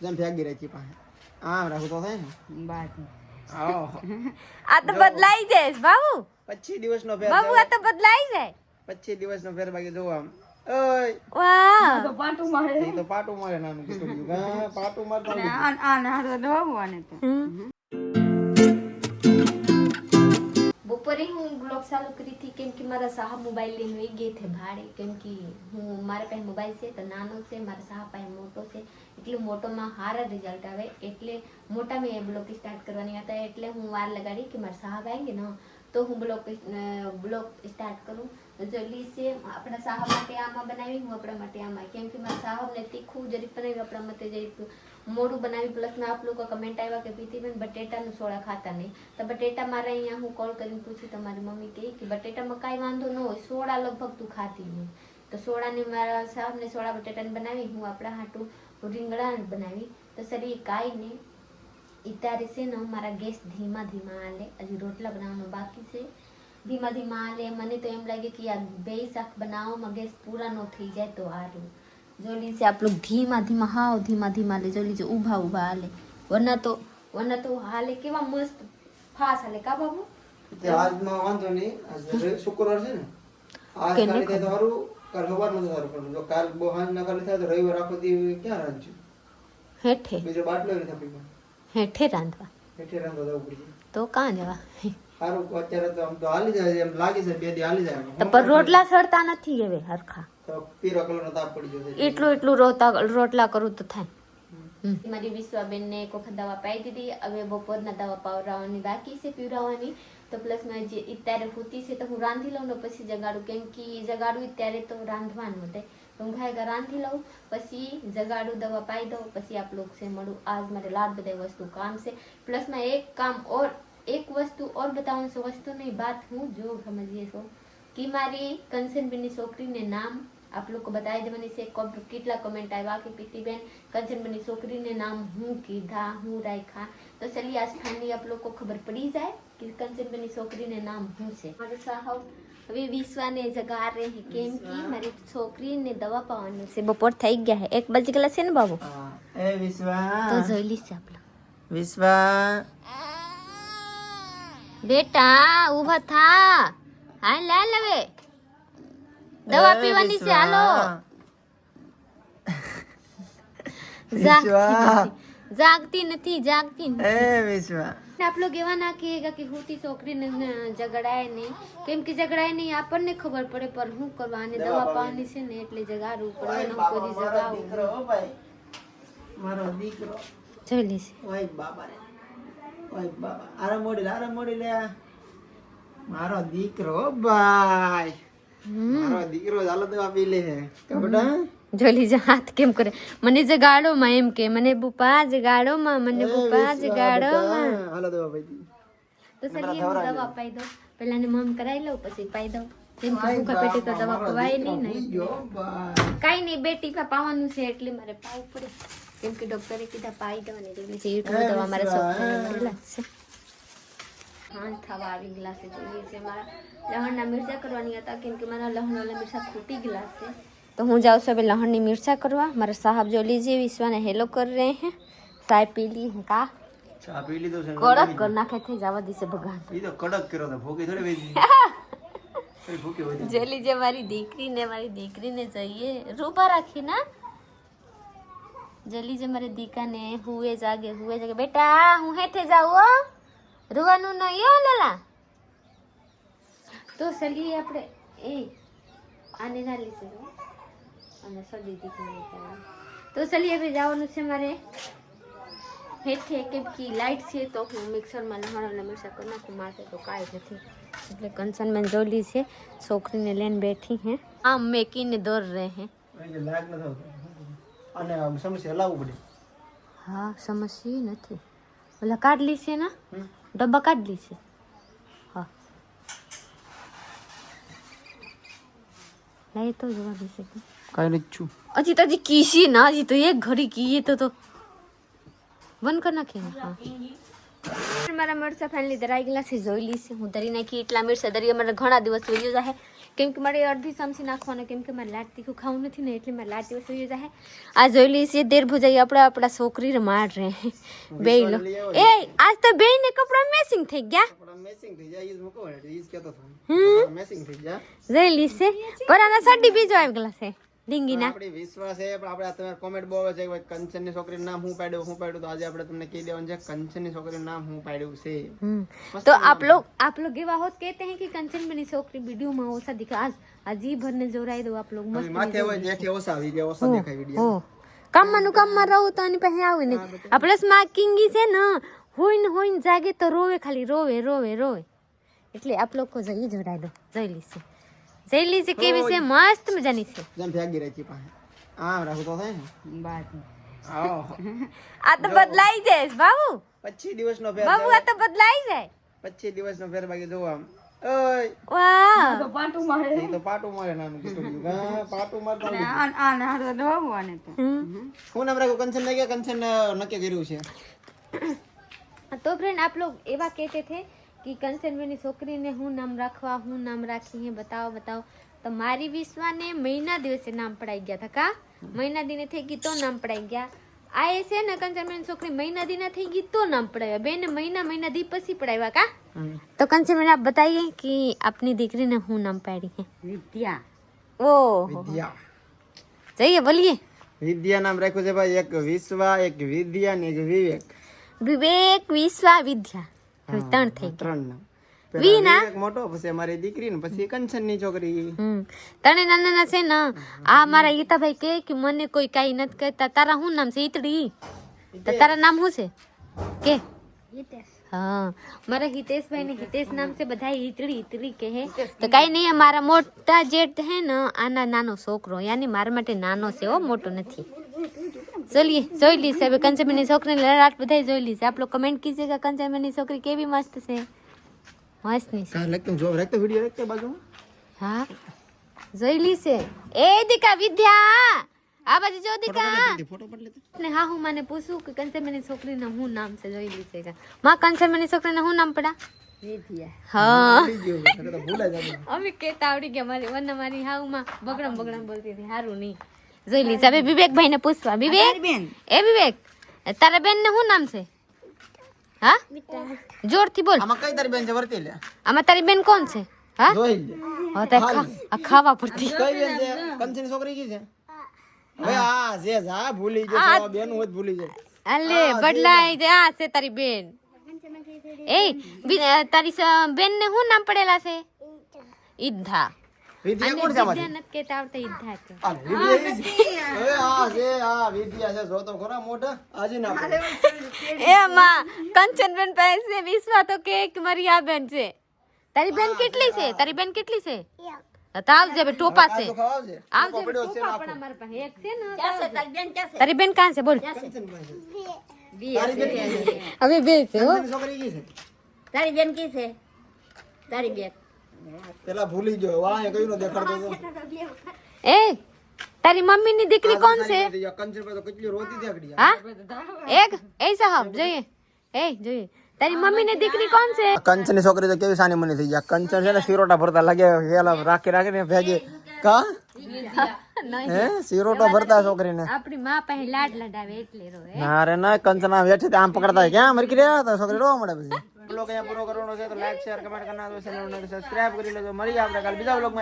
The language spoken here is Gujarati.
જેમ ફેંકી રાખી પાસે આમ રાખું તો થાય ને બાદ આવો આ તો બદલાઈ જાય બાબુ પચીસ દિવસનો ફેર બાબુ આ તો બદલાઈ જાય પચીસ દિવસનો ફેર બાકી જોવો આમ ઓય વાહ એ તો પાટું મારે નાનું દીકરીયું. હા, પાટું મારવાનું. હમ. બપોરે હું બ્લોગ ચાલુ કરી હતી કેમ કે મારા સાહેબ મોબાઈલ લઈને વહી ગયે છે ભાડે કેમ કે હું મારા પાસે મોબાઈલ છે તો નાનો છે મારા સાહેબ પાસે મોટો છે એટલે મોટોમાં સારા રિઝલ્ટ આવે એટલે મોટા મેં બ્લોગ સ્ટાર્ટ કરવાની હતા એટલે હું વાર લગાડી કે મારા સાહેબ આવે ને, તો હું બ્લોગ બ્લોગ સ્ટાર્ટ કરું. જલ્દી છે આપણા સાહેબ માટે આમાં બનાવી, હું આપણા માટે આમાં. કેમ કે મારા સાહેબને તીખું જરીક બનાવ્યું આપણા માટે જરીક મોડું બનાવી. પ્લસમાં આપ લોકો કમેન્ટ આવ્યા કે, પ્રીતિબેન, બટેટાનું સોડા ખાતા નહીં. તો બટેટા મારે અહીંયા હું કોલ કરીને પૂછ્યું તમારી મમ્મી કહે કે, બટેટામાં કાંઈ વાંધો ન હોય, સોડા લગભગ તું ખાતી નહીં. તો સોડાને મારા સાહેબને સોડા બટેટાને બનાવી, હું આપણા હાટું રીંગણા બનાવી. તો સર એ કાંઈ નહીં. અત્યારે છે ને મારા ગેસ ધીમા ધીમા હાલે. હજી રોટલા બનાવવાનો બાકી છે. ધીમા ધીમા હાલે. મને તો એમ લાગે કે આ બે શાક બનાવવામાં ગેસ પૂરા ન થઈ જાય તો સારું જોઈ છે આપણું ધીમા ધીમા હાવ ધીમા ધીમા લે જોઈ છે ઊભા ઊભા હાલે. વરના તો વરના તો હાલે કેવા મસ્ત ફાસ હાલે. કા બાબુ? આજમાં વાંધો નહીં. શુક્રવાર છે ને આજ કાલે તો સારું કાલ સવારનું સારું પણ જો કાલ બહુ હાંજ ના કાલે થાય તો રવિવાર આખો દી ક્યાં રાંધશું હેઠે. બીજો બાટલો નથી પાસે. હેઠે રાંધવા. હેઠે રાંધવા જવું પડશે. તો કાં જવા? સારું અત્યારે તો આમ તો હાલી જાય એમ લાગી છે બે દી હાલી જાય તો પણ રોટલા સડતા નથી હવે હરખા. તો પીરો કલરનો તાપ પડી જશે એટલું એટલું રોતા રોટલા કરું તો થાય. મારી વિશ્વાબેનને એક વખત દવા પાઈ દીધી. હવે બપોરના દવા પાવરાવાની બાકી છે પીવરાવવાની તો પ્લસ મેં જે અત્યારે હોતી છે તો હું રાંધી લઉં ને પછી જગાડું કેમ કે જગાડું ત્યારે તો રાંધવાનું હતું તો હું ખાઈ રાંધી લઉં પછી જગાડું દવા પાઈ દઉં પછી આપ લોગ છે મળું આજ મારે લાડ બધા વસ્તુ કામ છે પ્લસ માં એક કામ ઓર એક વસ્તુ ઓર બતાવવાનું છે વસ્તુ નહીં બાત હું જો સમજીએ છો કે મારી કંચનબેનની છોકરીને નામ आप लोग को बताई दे मैंने कितना कमेंट आया कि पीती बहन कंचन मनी छोकरी ने नाम हूँ कीधा हूँ रायखा तो चलिए आज फाइनली आप लोग को खबर पड़ी जाए कि कंचन मनी छोकरी ने नाम हूँ से। अभी विश्वा ने जगा रहे हैं केम की मेरी छोकरी ने दवा पावाने से बपोर थी गया है। एक बज गला से ना बाबू? तो जोली से आप लोग। विश्वा। बेटा उभा था। हाँ ला लवे। દવા પીવાની છે હાલો. જાગતી નથી જાગતી નથી એ વિશ્વા. આપ લોગ એવા ના કહેગા કે નહીં. કેમ કે ઝઘડાય નહીં આપણને ખબર પડે પણ શું કરવા દવા પાવાની. છે ને એટલે જગાડવું પડે એનો કોઈ જગાવું મારો દીકરો જોઈ લેશે ઓય બાબા રે. ઓય બાબા. આરા મોડી આરા મોડી લે. મારો દીકરો ભાઈ. મારો દીકરો ચાલો દવા પી લે કે બેટા? જોઈ લીજો હાથ કેમ કરે? મને જગાડો માં એમ કે મને બુપા જગાડો માં મને બુપા જગાડો માં હાલો દવા પી તો સર દવા પાઈ દો પેલા ને મમ કરાઈ લઉં પછી પાઈ દઉં? કેમ કે ભૂખા પેટે તો દવા ખવાય નહીં ને. કાઈ નહીં બેટી પાવાનું છે એટલે મારે પાવું પડે. કેમ કે ડોક્ટરે કીધા પાઈ દેવાની એટલે છે એટલું દવા મારા છોકરાને મળેલા हाँ था बारी गिलास से जो से हमारा लहन ना मिर्चा करवानी था कि इनके लहन वाला मिर्चा फूटी गिलास से। तो हूँ जाओ सब लहन ने मिर्चा करवा। मारे साहब जो लीजिए विश्वा ने हेलो कर रहे हैं। चाय पी ली है का? कड़क कर नाखे जावा दी से भगवान। ये तो कड़क करो भूखे थोड़े जे लीजिए हमारी दीकरी ने हमारी दीकरी ने चाहिए। रूपा रखी ना? जल्दी जे मारे दीका ने हुए जागे हुए जागे। बेटा हूँ हेठे રૂવાનું નહીં હો લલા તો ચલીએ આપણે એ આને ના લીધે અને સડી દીકરી તો ચલીએ હવે જવાનું છે મારે હેઠે કેમ કે લાઇટ છે તો હું મિક્સરમાં લહણ અને મિક્સર કરી નાખું માટે તો કાંઈ નથી એટલે કંચનબેન જોલી છે છોકરીને લઈને બેઠી હે આમ મેકીને દોર રહે હે એટલે લાગ ન થતો અને આમ સમસ્યા હલાવવું પડે હા સમસ્યા નથી ઓલા કાઢલી છે ને હમ. ડબ્બા કાઢલી છે હા લઈ તો જોવા દેશે કાંઈ નથી છું હજી તો હજી કીસી ના હજી તો એક ઘડી કીએ તો તો બંધ કરી નાખીએ ને હા મારા મરચા ફાઇનલી દરાઈ ગયેલા છે જોઈ લીશે હું ધરી નાખી એટલા મિરચા દરી અમારા ઘણા દિવસ જોઈ જાય કેમ કે મારે અડધી સામસી નાખવાનો કેમ કે મારે લાટ તીખું ખાવું નથી ને એટલે મારે લાટ થઈ જાય આ જોઈ લઈ છે દેર ભુજાઈ આપણા આપણા છોકરી માર રે. બે લો. એ આજ તો બે ને કપડા મેસિંગ થઈ ગયા. જઈ લીસે થઈ જાય ઈ જ મૂકો એટલે ઈ જ કહેતો હતો. મેસિંગ થઈ જાય જોઈ લી છે પર આના સાડી બીજો આવી ગયેલા છે. ડીંગીના આપણી વિશ્વાસ છે પણ આપણે આ તમારે કોમેન્ટ બહુ આવે છે કે ભાઈ કંચનની છોકરીનું નામ હું પાડ્યું હું પાડ્યું તો આજે આપણે તમને કહી દેવાનું છે કંચનની છોકરીનું નામ હું પાડ્યું છે हम्म, तो आप लोग आप लोग ये बहुत कहते हैं कि कंचन बनी छोकरी वीडियो में ओसा दिखा आज अजीब भरने जोराई दो आप लोग मस्त માથે હોય જેથી ઓછા આવી ગયા ઓછા દેખાય વિડીયો હો કામમાં નું કામમાં રહું તો આની પાસે આવું ને આ પ્લસ માં કિંગી છે ને હોઈને હોઈને જાગે તો રોવે ખાલી રોવે રોવે રોવે એટલે આપ લોકો જઈ જોડાઈ દો જઈ લીશે જઈલી છે કેવી છે મસ્ત મજાની છે જેમ ફેંકી રહી છે આમ રાખતો થાય ને બાત આ તો બદલાઈ જાય બાબુ 25 દિવસનો ફેર બાબુ આ તો બદલાઈ જાય 25 દિવસનો ફેર બાકી જો આમ ઓય વાહ તો પાટું મારે તો પાટું મારે નાનું કીધું પાટું મારતા આ આ ના તો ડોબુ આને તો હું નામ રાખો કંચન ને કે કંચન નક્કી કર્યું છે તો ફ્રેન્ડ આપ લોग એવા કહેતે થે कि कंचन मेरी छोकरी ने हूँ नाम राखवा हूँ नाम राखी है बताओ बताओ तो मारी विश्वा ने महीना दिवसे नाम पढ़ाई गया था का महीना दिन थे तो नाम पढ़ाई गया आ ऐसे ना कंचन मेरी छोकरी महीना दिन थे तो नाम पढ़ाया बेन महीना महीना दी पसी पढ़ाई का तो कंचन मेरी आप बताइए की अपनी दीकरी ने हूँ नाम पढ़ी है विद्या ओ विद्या बोलिए विद्या नाम रखो जब एक विश्वा एक विद्या विवेक विवेक विश्वा विद्या હવે ત્રણ થઈ ગયા. ત્રણ નામ વી પેલા ના? વિવેક મોટો પછી અમારી દીકરી ને પછી કંચનની છોકરી તને નાના ના છે ને? આ મારા ગીતાભાઈ કે કે મને કોઈ કાઈ નથી કહેતા. તારા શું નામ છે? ઈતડી? તો તારા નામ શું છે? કે? હા. મારા હિતેશભાઈ ને હિતેશ નામ છે. બધા ઈતડી ઈતડી કહે. તો કાઈ નહીં મારા મોટા જેઠ હે ને આના નાનો છોકરો. યાની મારા માટે નાનો છે હો મોટો નથી. ચલીએ જોઈ લઈશ હવે કંચનબેનની છોકરીને લડાટ બધા જોઈ લઈશ આપ લોકો કમેન્ટ કીજીએગા કંચનબેનની છોકરી કેવી મસ્ત છે. મસ્તની છે. લખતો જો રાખતો વિડિયો રાખતો બાજુમાં? હા? જોઈ લીશે એ દીકા વિદ્યા! આ બાજુ જો દીકા! ફોટો પાડ લેતો ને હા હું મને પૂછું કે કંચનબેનની છોકરીનું શું નામ છે? જોઈ લીશે કે. માં કંચનબેનની છોકરીનું શું નામ પડા અમે કેતા આવડી ગયા મારી વન મારી હાઉમાં બગડમ બગડમ બોલતી હતી. હારું નહીં. જોઈ લીધા હવે વિવેકભાઈ ને પૂછવા વિવેક એ વિવેક તારા બેન ને શું નામ છે હા જોરથી બોલ આમાં કઈ તારી બેન છે વર્તી લે આમાં તારી બેન કોણ છે હા જોઈ લે હા તો ખા- આ ખાવા પડતી કઈ બેન છે કંચન ની છોકરી કી છે હવે આ જે જા ભૂલી ગયો બેન હોય તો ભૂલી જાય અલે બદલાઈ જાય આ છે તારી બેન એ બી- અ, તારી સ- બેન ને શું નામ પડેલા છે ઈદ્ધા વિદ્યા કોણ છે નથી કેતા આવતા આ વિદ્યા આ છે આ વિદ્યા છે. જો તો ખરા મોઢા આજે ના એ માં કંચનબેન પાસે વિશ્વા તો કે મારી આ બેન છે. તારી બેન કેટલી છે? તારી બેન કેટલી છે? તો આવજે બે ટોપા છે. આ તો ખાવા આવજે. આવજે બે પડ્યો છે ટોપા પણ અમારી પાસે એક છે ને તારી બેન કાં છે? બોલ. તારી બેન કી છે? હવે બે છે હો. કંચનની છોકરી કી છે? તારી બેન કી છે? તારી બેન. પેલા ભૂલી ગયો વાહ એ કયું નો દેખાડતો હતો એ તારી મમ્મી ની દીકરી કોણ છે કંચન પાસે તો કેટલી રોતી હતી આગળ. હા એક એ સાહેબ જોઈએ એ જોઈએ તારી મમ્મી ની દીકરી કોણ છે કંચન ની છોકરી તો કેવી સાની મની થઈ ગયા કંચન છે ને સિરોટા ભરતા લાગે હેલા રાખી રાખીને ભેગે કા હે સિરોટો ભરતા છોકરીને આપણી માં પાસે લાડ લડાવે એટલે રોવે ના રે ના કંચના બેઠી આમ પકડતા ક્યાં મરકી રહ્યા તો છોકરી રોવા મળે પછી બ્લોગ અહીંયા પૂરો કરવાનો છે, તો લાઈક શેર કમેન્ટ કરી દો ચેનલ સબસ્ક્રાઇબ કરી લેજો. મળીએ આપણે કાલ બીજા બ્લોગમાં.